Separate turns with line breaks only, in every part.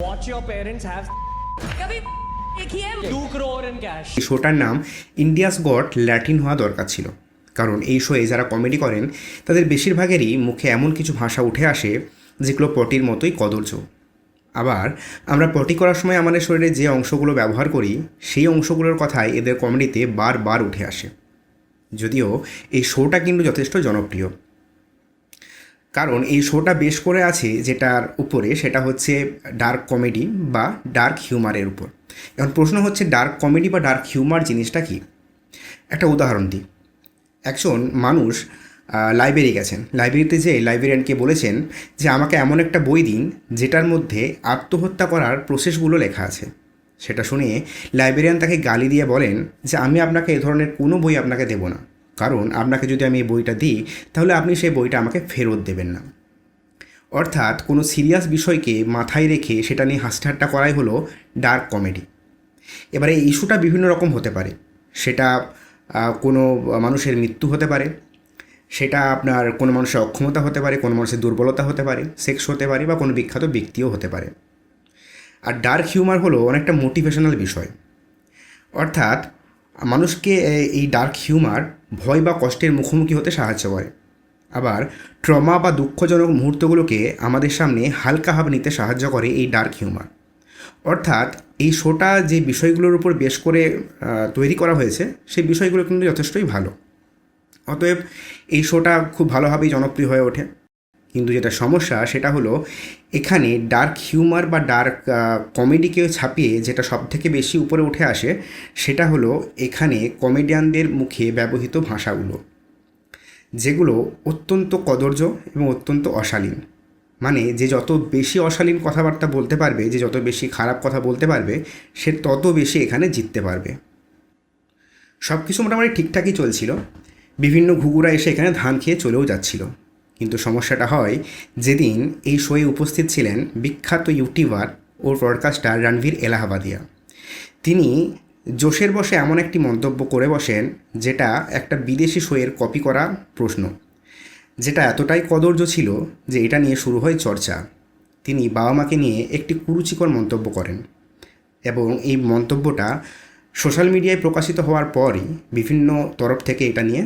Watch your parents have
कभी देखी है
two crore in cash.
এই শোটার নাম ইন্ডিয়াস গড ল্যাটিন হওয়া দরকার ছিল কারণ এই শোয়ে যারা কমেডি করেন তাদের বেশিরভাগেরই মুখে এমন কিছু ভাষা উঠে আসে যেগুলো পটির মতোই কদর্য আবার আমরা পটি করার সময় আমাদের শরীরে যে অংশগুলো ব্যবহার করি সেই অংশগুলোর কথাই এদের কমেডিতে বারবার উঠে আসে যদিও এই শোটা কিন্তু যথেষ্ট জনপ্রিয় কারণ এই শোটা বেশ করে আছে যেটার উপরে সেটা হচ্ছে ডার্ক কমেডি বা ডার্ক হিউমারের উপর। এখন প্রশ্ন হচ্ছে ডার্ক কমেডি বা ডার্ক হিউমার জিনিসটা কি? একটা উদাহরণ দিই। একজন মানুষ লাইব্রেরি গেছেন। লাইব্রেরিতে যেয়ে লাইব্রেরিয়ানকে বলেছেন যে, আমাকে এমন একটা বই দিন যেটার মধ্যে আত্মহত্যা করার প্রসেসগুলো লেখা আছে। সেটা শুনে লাইব্রেরিয়ান তাকে গালি দিয়ে বলেন যে, আমি আপনাকে এ ধরনের কোনো বই আপনাকে দেবো না। কারণ আপনাকে যদি আমি এই বইটা দিই, তাহলে আপনি সেই বইটা আমাকে ফেরত দেবেন না। অর্থাৎ কোনো সিরিয়াস বিষয়কে মাথায় রেখে সেটা নিয়ে হাসঠাট্টা করাই হলো ডার্ক কমেডি। এবারে এই ইস্যুটা বিভিন্ন রকম হতে পারে। সেটা কোনো মানুষের মৃত্যু হতে পারে। সেটা আপনার কোনো মানুষের অক্ষমতা হতে পারে, কোনো মানুষের দুর্বলতা হতে পারে, সেক্স হতে পারে বা কোনো বিখ্যাত ব্যক্তিও হতে পারে। আর ডার্ক হিউমার হলো অনেকটা মোটিভেশনাল বিষয়। অর্থাৎ মানুষকে এই ডার্ক হিউমার ভয় বা কষ্টের মুখোমুখি হতে সাহায্য করে। আবার ট্রমা বা দুঃখজনক মুহূর্তগুলোকে আমাদের সামনে হালকা হালকাভাবে নিতে সাহায্য করে এই ডার্ক হিউমার। অর্থাৎ এই শোটা যে বিষয়গুলোর উপর বেশ করে তৈরি করা হয়েছে, সেই বিষয়গুলো কিন্তু যথেষ্টই ভালো। অতএব এই শোটা খুব ভালোভাবেই জনপ্রিয় হয়ে ওঠে। কিন্তু যেটা সমস্যা সেটা হলো এখানে ডার্ক হিউমার বা ডার্ক কমেডিকে ছাপিয়ে যেটা সব থেকে বেশি উপরে উঠে আসে সেটা হলো এখানে কমেডিয়ানদের মুখে ব্যবহৃত ভাষাগুলো, যেগুলো অত্যন্ত কদর্য এবং অত্যন্ত অশালীন। মানে যে যত বেশি অশালীন কথাবার্তা বলতে পারবে, যে যত বেশি খারাপ কথা বলতে পারবে, সে তত বেশি এখানে জিততে পারবে। সব কিছু মোটামুটি ঠিকঠাকই চলছিল। বিভিন্ন ঘুঘুরা এসে এখানে ধান খেয়ে চলেও যাচ্ছিল। কিন্তু সমস্যাটা হয় যেদিন এই শোয়ে উপস্থিত ছিলেন বিখ্যাত ইউটিউবার ও ব্রডকাস্টার রণবীর এলাহাবাদিয়া। তিনি জোশের বসে এমন একটি মন্তব্য করে বসেন, যেটা একটা বিদেশি শোয়ের কপি করা প্রশ্ন, যেটা এতটাই কদর্য ছিল যে এটা নিয়ে শুরু হয় চর্চা। তিনি বাবা মাকে নিয়ে একটি কুরুচিকর মন্তব্য করেন এবং এই মন্তব্যটা সোশ্যাল মিডিয়ায় প্রকাশিত হওয়ার পরই বিভিন্ন তরফ থেকে এটা নিয়ে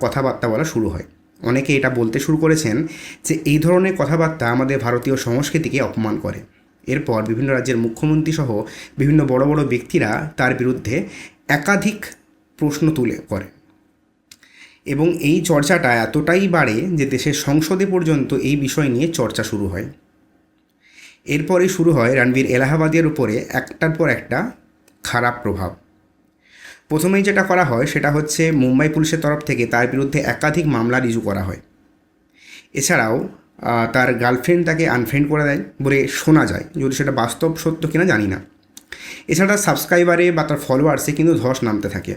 কথাবার্তা বলা শুরু হয়। অনেকে এটা বলতে শুরু করেছেন যে এই ধরনের কথাবার্তা আমাদের ভারতীয় সংস্কৃতিকে অপমান করে। এরপর বিভিন্ন রাজ্যের মুখ্যমন্ত্রী সহ বিভিন্ন বড় বড় ব্যক্তিরা তার বিরুদ্ধে একাধিক প্রশ্ন তুলে করে। এবং এই চর্চাটা এতটাই বাড়ে যে দেশের সংসদে পর্যন্ত এই বিষয় নিয়ে চর্চা শুরু হয়। এরপরে শুরু হয় রণবীর এলাহাবাদের উপরে একটার পর একটা খারাপ প্রভাব। প্রথমেই যেটা করা হয় সেটা হচ্ছে মুম্বাই পুলিশের তরফ থেকে তার বিরুদ্ধে একাধিক মামলা রিজু করা হয়। এছাড়াও তার গার্লফ্রেন্ড তাকে আনফ্রেন্ড করে দেয় বলে শোনা যায়, যদি সেটা বাস্তব সত্য কিনা জানি না। এছাড়া সাবস্ক্রাইবারে বা তার ফলোয়ার্সে কিন্তু ধস নামতে থাকে।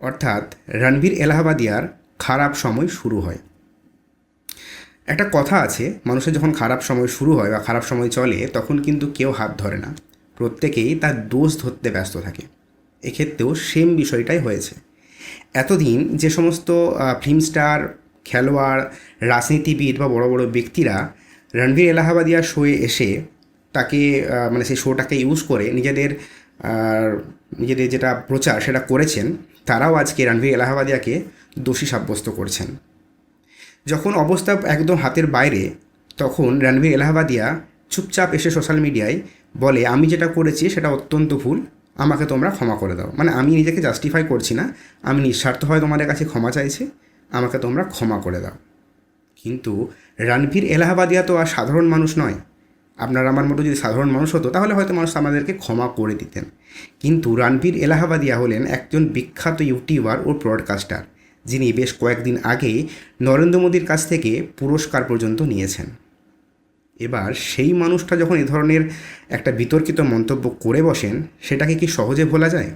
অর্থাৎ রণবীর এলাহাবাদিয়ার খারাপ সময় শুরু হয়। একটা কথা আছে, মানুষের যখন খারাপ সময় শুরু হয় বা খারাপ সময় চলে, তখন কিন্তু কেউ হাত ধরে না। প্রত্যেকেই তার দোষ ধরতে ব্যস্ত থাকে। এক্ষেত্রেও সেম বিষয়টাই হয়েছে। এতদিন যে সমস্ত ফিল্ম স্টার খেলোয়াড়, রাজনীতিবিদ বা বড় বড় ব্যক্তিরা রণবীর এলাহাবাদিয়া শোয়ে এসে তাকে মানে সেই শোটাকে ইউজ করে নিজেদের নিজেদের যেটা প্রচার সেটা করেছেন, তারাও আজকে রণবীর এলাহাবাদিয়াকে দোষী সাব্যস্ত করছেন। যখন অবস্থা একদম হাতের বাইরে, তখন রণবীর এলাহাবাদিয়া চুপচাপ এসে সোশ্যাল মিডিয়ায় বলে, আমি যেটা করেছি সেটা অত্যন্ত ভুল আমাকে তোমরা ক্ষমা করে দাও। মানে আমি নিজেকে জাস্টিফাই করছি না, আমি নিঃস্বার্থভাবে তোমাদের কাছে ক্ষমা চাইছি, আমাকে তোমরা ক্ষমা করে দাও। কিন্তু রণবীর এলাহাবাদিয়া তো আর সাধারণ মানুষ নয়। আপনার আমার মতো যদি সাধারণ মানুষ হতো, তাহলে হয়তো মানুষ আমাদেরকে ক্ষমা করে দিতেন। কিন্তু রণবীর এলাহাবাদিয়া হলেন একজন বিখ্যাত ইউটিউবার ও ব্রডকাস্টার যিনি বেশ কয়েকদিন আগে নরেন্দ্র মোদীর কাছ থেকে পুরস্কার পর্যন্ত নিয়েছেন। এবার সেই মানুষটা যখন এ ধরনের একটা বিতর্কিত মন্তব্য করে বসেন, সেটাকে কি সহজে ভোলা যায়?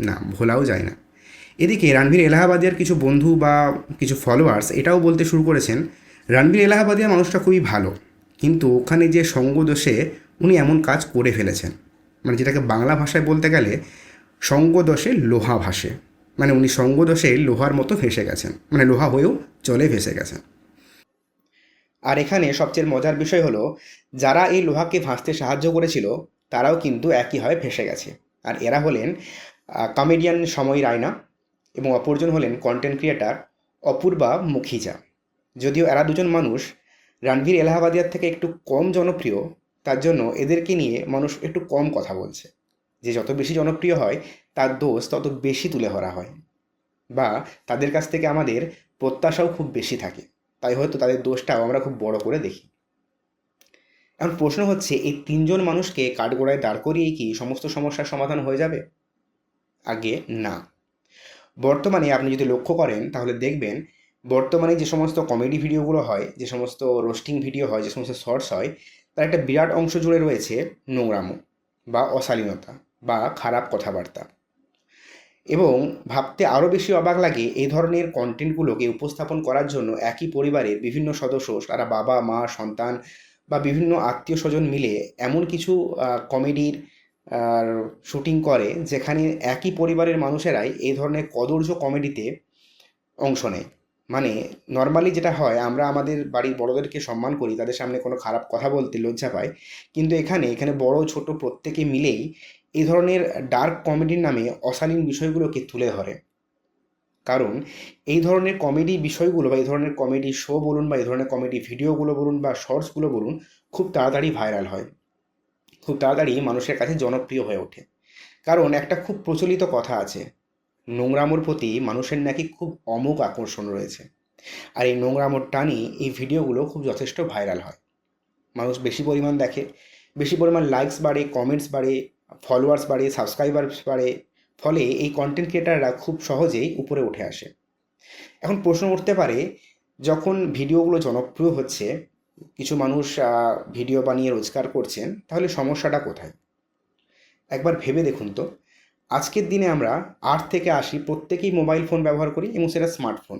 না, ভোলাও যায় না। এদিকে রণবীর এলাহাবাদিয়ার কিছু বন্ধু বা কিছু ফলোয়ার্স এটাও বলতে শুরু করেছেন, রণবীর এলাহাবাদিয়া মানুষটা খুবই ভালো, কিন্তু ওখানে যে সঙ্গদোষে উনি এমন কাজ করে ফেলেছেন। মানে যেটাকে বাংলা ভাষায় বলতে গেলে সঙ্গদোষে লোহা ভাসে। মানে উনি সঙ্গদোষে লোহার মতো ভেসে গেছেন। মানে লোহা হয়েও চলে ভেসে গেছেন। আর এখানে সবচেয়ে মজার বিষয় হলো, যারা এই লোহাকে ভাসতে সাহায্য করেছিল, তারাও কিন্তু একইভাবে ভেসে গেছে। আর এরা হলেন কমেডিয়ান সময় রায়না এবং অপরজন হলেন কন্টেন্ট ক্রিয়েটার অপূর্বা মুখিজা। যদিও এরা দুজন মানুষ রণবীর এলাহাবাদিয়ার থেকে একটু কম জনপ্রিয়, তার জন্য এদেরকে নিয়ে মানুষ একটু কম কথা বলছে। যে যত বেশি জনপ্রিয় হয়, তার দোষ তত বেশি তুলে ধরা হয়। বা তাদের কাছ থেকে আমাদের প্রত্যাশাও খুব বেশি থাকে। তাই হয়তো তাদের দোষটাও আমরা খুব বড় করে দেখি। এখন প্রশ্ন হচ্ছে, এই তিনজন মানুষকে কাঠগোড়ায় দাঁড় করিয়ে কি সমস্ত সমস্যার সমাধান হয়ে যাবে? আগে না। বর্তমানে আপনি যদি লক্ষ্য করেন, তাহলে দেখবেন বর্তমানে যে সমস্ত কমেডি ভিডিওগুলো হয়, যে সমস্ত রোস্টিং ভিডিও হয়, যে সমস্ত শর্টস হয়, তার একটা বিরাট অংশ জুড়ে রয়েছে নোংরামো বা অশালীনতা বা খারাপ কথাবার্তা। এবং ভাবতে আরও বেশি অবাক লাগে এই ধরনের কন্টেন্টগুলোকে উপস্থাপন করার জন্য একই পরিবারের বিভিন্ন সদস্য, তারা বাবা, মা, সন্তান বা বিভিন্ন আত্মীয় স্বজন মিলে এমন কিছু কমেডির শুটিং করে যেখানে একই পরিবারের মানুষেরাই এই ধরনের কদর্য কমেডিতে অংশ নেয়। মানে নর্মালি যেটা হয়, আমরা আমাদের বাড়ির বড়দেরকে সম্মান করি, তাদের সামনে কোনো খারাপ কথা বলতে লজ্জা পাই কিন্তু এখানে এখানে বড় ছোট প্রত্যেকে মিলেই এই ধরনের ডার্ক কমেডির নামে অশালীন বিষয়গুলোকে তুলে ধরে। কারণ এই ধরনের কমেডি বিষয়গুলো বা এই ধরনের কমেডি শো বলুন বা এই ধরনের কমেডি ভিডিওগুলো বলুন বা শর্টসগুলো বলুন খুব তাড়াতাড়ি ভাইরাল হয়। খুব তাড়াতাড়ি মানুষের কাছে জনপ্রিয় হয়ে ওঠে। কারণ একটা খুব প্রচলিত কথা আছে, নোংরামোর প্রতি মানুষের নাকি খুব অমোঘ আকর্ষণ রয়েছে। আর এই নোংরামোর টানি এই ভিডিওগুলো খুব যথেষ্ট ভাইরাল হয়। মানুষ বেশি পরিমাণ দেখে, বেশি পরিমাণ লাইকস বাড়ে কমেন্টস বাড়ে ফলোয়ার্স বাড়ে সাবস্ক্রাইবার্স বাড়ে, ফলে এই কন্টেন্ট ক্রিয়েটাররা খুব সহজেই উপরে উঠে আসে। এখন প্রশ্ন উঠতে পারে, যখন ভিডিওগুলো জনপ্রিয় হচ্ছে, কিছু মানুষ ভিডিও বানিয়ে রোজগার করছেন, তাহলে সমস্যাটা কোথায়? একবার ভেবে দেখুন তো। আজকের দিনে আমরা আট থেকে আশি প্রত্যেকেই মোবাইল ফোন ব্যবহার করি এবং সেটা স্মার্টফোন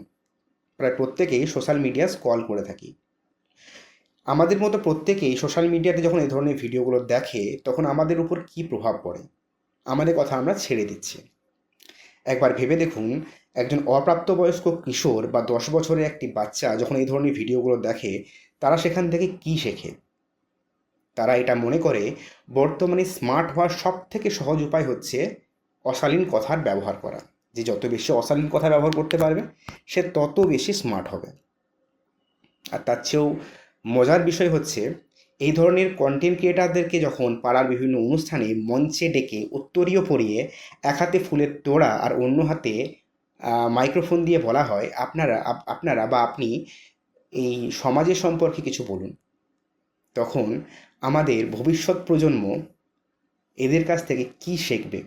প্রায় প্রত্যেকেই সোশ্যাল মিডিয়া স্কল করে থাকি। আমাদের মতো প্রত্যেকেই সোশ্যাল মিডিয়াতে যখন এই ধরনের ভিডিওগুলো দেখে, তখন আমাদের উপর কী প্রভাব পড়ে? আমাদের কথা আমরা ছেড়ে দিচ্ছি। একবার ভেবে দেখুন, একজন অপ্রাপ্তবয়স্ক কিশোর বা দশ বছরের একটি বাচ্চা যখন এই ধরনের ভিডিওগুলো দেখে, তারা সেখান থেকে কী শেখে? তারা এটা মনে করে, বর্তমানে স্মার্ট হওয়ার সব থেকে সহজ উপায় হচ্ছে অশালীন কথার ব্যবহার করা। যে যত বেশি অশালীন কথা ব্যবহার করতে পারবে, সে তত বেশি স্মার্ট হবে। আর তার চেয়েও মজার বিষয় হচ্ছে, এই ধরনের কন্টেন্ট ক্রিয়েটারদেরকে যখন পাড়ার বিভিন্ন অনুষ্ঠানে মঞ্চে ডেকে উত্তরীয় পরিয়ে এক হাতে ফুলের তোড়া আর অন্য হাতে মাইক্রোফোন দিয়ে বলা হয়, আপনারা আপনারা বা আপনি এই সমাজের সম্পর্কে কিছু বলুন। তখন আমাদের ভবিষ্যৎ প্রজন্ম এদের কাছ থেকে কি শিখবে?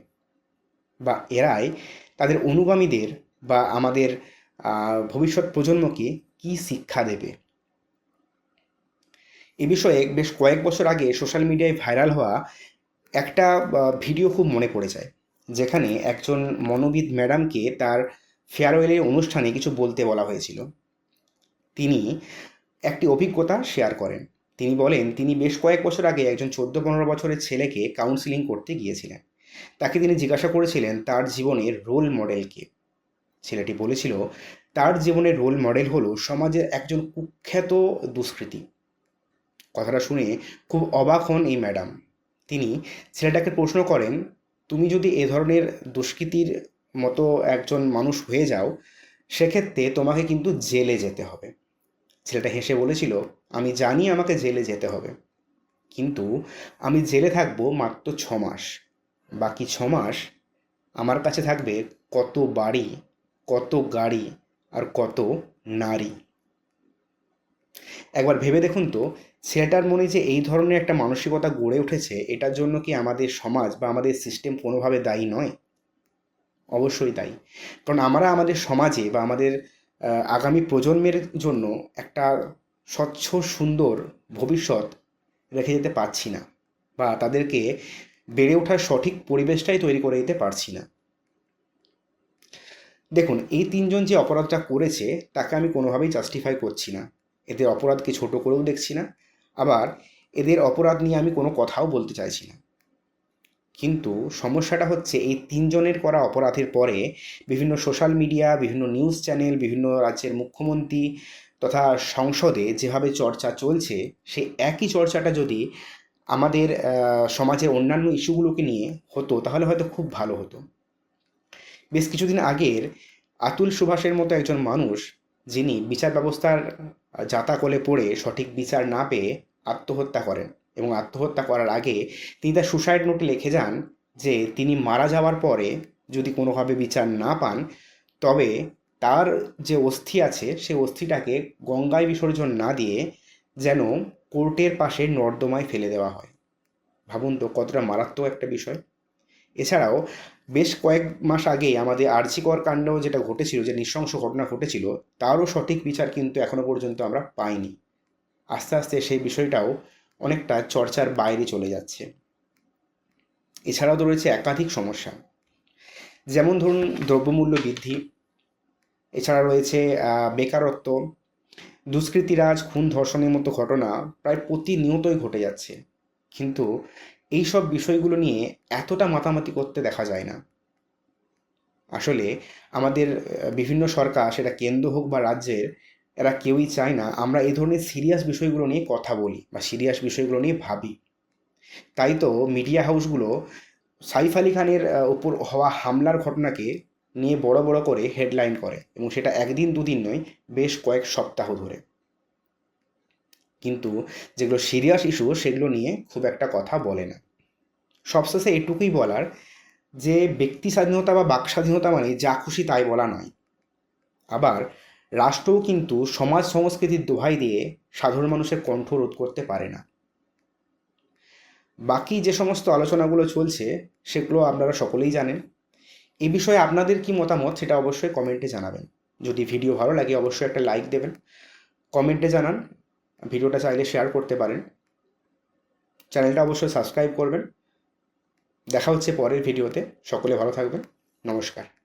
বা এরাই তাদের অনুগামীদের বা আমাদের ভবিষ্যৎ প্রজন্মকে কি শিক্ষা দেবে? এ বিষয়ে বেশ কয়েক বছর আগে সোশ্যাল মিডিয়ায় ভাইরাল হওয়া একটা ভিডিও খুব মনে পড়ে যায়। যেখানে একজন মনোবিদ ম্যাডামকে তার ফেয়ারওয়েলের অনুষ্ঠানে কিছু বলতে বলা হয়েছিল। তিনি একটি অভিজ্ঞতা শেয়ার করেন। তিনি বলেন, তিনি বেশ কয়েক বছর আগে একজন চোদ্দ পনেরো বছরের ছেলেকে কাউন্সিলিং করতে গিয়েছিলেন। তাকে তিনি জিজ্ঞাসা করেছিলেন তার জীবনের রোল মডেলকে ছেলেটি বলেছিল, তার জীবনের রোল মডেল হলো সমাজের একজন কুখ্যাত দুষ্কৃতী। কথাটা শুনে খুব অবাক হন এই ম্যাডাম। তিনি, ছেলেটাকে প্রশ্ন করেন, তুমি যদি এ ধরনের দুষ্কৃতির মতো একজন মানুষ হয়ে যাও, সেক্ষেত্রে তোমাকে কিন্তু জেলে যেতে হবে। ছেলেটা হেসে বলেছিল, আমি জানি আমাকে জেলে যেতে হবে। কিন্তু আমি জেলে থাকব মাত্র ছ মাস। বাকি ছ মাস আমার কাছে থাকবে কত বাড়ি, কত গাড়ি আর কত নারী। একবার ভেবে দেখুন তো ছেলেটার মনে যে এই ধরনের একটা মানসিকতা গড়ে উঠেছে, এটার জন্য কি আমাদের সমাজ বা আমাদের সিস্টেম কোনোভাবে দায়ী নয়? অবশ্যই দায়ী। কারণ আমরা আমাদের সমাজে বা আমাদের আগামী প্রজন্মের জন্য একটা স্বচ্ছ, সুন্দর ভবিষ্যৎ রেখে যেতে পারছি না বা তাদেরকে বেড়ে ওঠার সঠিক পরিবেশটাই তৈরি করে দিতে পারছি না। দেখুন, এই তিনজন যে অপরাধটা করেছে, তাকে আমি কোনোভাবেই জাস্টিফাই করছি না। এদের অপরাধকে ছোট করেও দেখছি না আবার এদের অপরাধ নিয়ে আমি কোনো কথাও বলতে চাইছি না। কিন্তু সমস্যাটা হচ্ছে এই তিনজনের করা অপরাধের পরে বিভিন্ন সোশ্যাল মিডিয়া, বিভিন্ন নিউজ চ্যানেল, বিভিন্ন রাজ্যের মুখ্যমন্ত্রী তথা সংসদে যেভাবে চর্চা চলছে, সেই একই চর্চাটা যদি আমাদের সমাজের অন্যান্য ইস্যুগুলোকে নিয়ে হতো, তাহলে হয়তো খুব ভালো হতো। বেশ কিছুদিন আগের আতুল সুভাষের মতো একজন মানুষ, যিনি বিচার ব্যবস্থার জাতাকলে পড়ে সঠিক বিচার না পেয়ে আত্মহত্যা করেন এবং আত্মহত্যা করার আগে তিনি তার সুসাইড নোটে লিখে যান যে তিনি মারা যাওয়ার পরে যদি কোনোভাবে বিচার না পান, তবে তার যে অস্থি আছে সেই অস্থিটাকে গঙ্গায় বিসর্জন না দিয়ে যেন কোর্টের পাশে নর্দমায় ফেলে দেওয়া হয়। ভাবুন তো কতটা মারাত্মক একটা বিষয়। এছাড়াও বেশ কয়েক মাস আগে আমাদের আর্জিকর কাণ্ড যেটা ঘটেছিল, যে নৃশংস ঘটনা ঘটেছিল, তারও সঠিক বিচার কিন্তু এখনও পর্যন্ত আমরা পাইনি। আস্তে আস্তে সেই বিষয়টাও অনেকটা চর্চার বাইরে চলে যাচ্ছে। এছাড়াও তো রয়েছে একাধিক সমস্যা। যেমন ধরুন দ্রব্যমূল্য বৃদ্ধি, এছাড়া রয়েছে বেকারত্ব, দুষ্কৃতিরাজ, খুন ধর্ষণের মতো ঘটনা প্রায় প্রতিনিয়তই ঘটে যাচ্ছে। কিন্তু এই সব বিষয়গুলো নিয়ে এতটা মাতামাতি করতে দেখা যায় না। আসলে আমাদের বিভিন্ন সরকার, সেটা কেন্দ্র হোক বা রাজ্যের, এরা কেউই চায় না আমরা এই ধরনের সিরিয়াস বিষয়গুলো নিয়ে কথা বলি বা সিরিয়াস বিষয়গুলো নিয়ে ভাবি। তাই তো মিডিয়া হাউসগুলো সাইফ আলী খানের ওপর হওয়া হামলার ঘটনাকে নিয়ে বড় বড় করে হেডলাইন করে এবং সেটা একদিন দুদিন নয়, বেশ কয়েক সপ্তাহ ধরে। কিন্তু যেগুলো সিরিয়াস ইস্যু সেগুলো নিয়ে খুব একটা কথা বলে না। সবশেষে এটুকুই বলার যে, ব্যক্তি স্বাধীনতা বা বাক স্বাধীনতা মানে যা খুশি তাই বলা নয়। আবার রাষ্ট্রও কিন্তু সমাজ সংস্কৃতির দোহাই দিয়ে সাধারণ মানুষের কণ্ঠ রোধ করতে পারে না। বাকি যে সমস্ত আলোচনাগুলো চলছে, সেগুলো আপনারা সকলেই জানেন। এ বিষয়ে আপনাদের কি মতামত সেটা অবশ্যই কমেন্টে জানাবেন। যদি ভিডিও ভালো লাগে, অবশ্যই একটা লাইক দেবেন। কমেন্টে জানান ভিডিওটা চাইলে শেয়ার করতে পারেন। চ্যানেলটা অবশ্যই সাবস্ক্রাইব করবেন। দেখা হচ্ছে পরের ভিডিওতে সকলে ভালো থাকবেন। নমস্কার।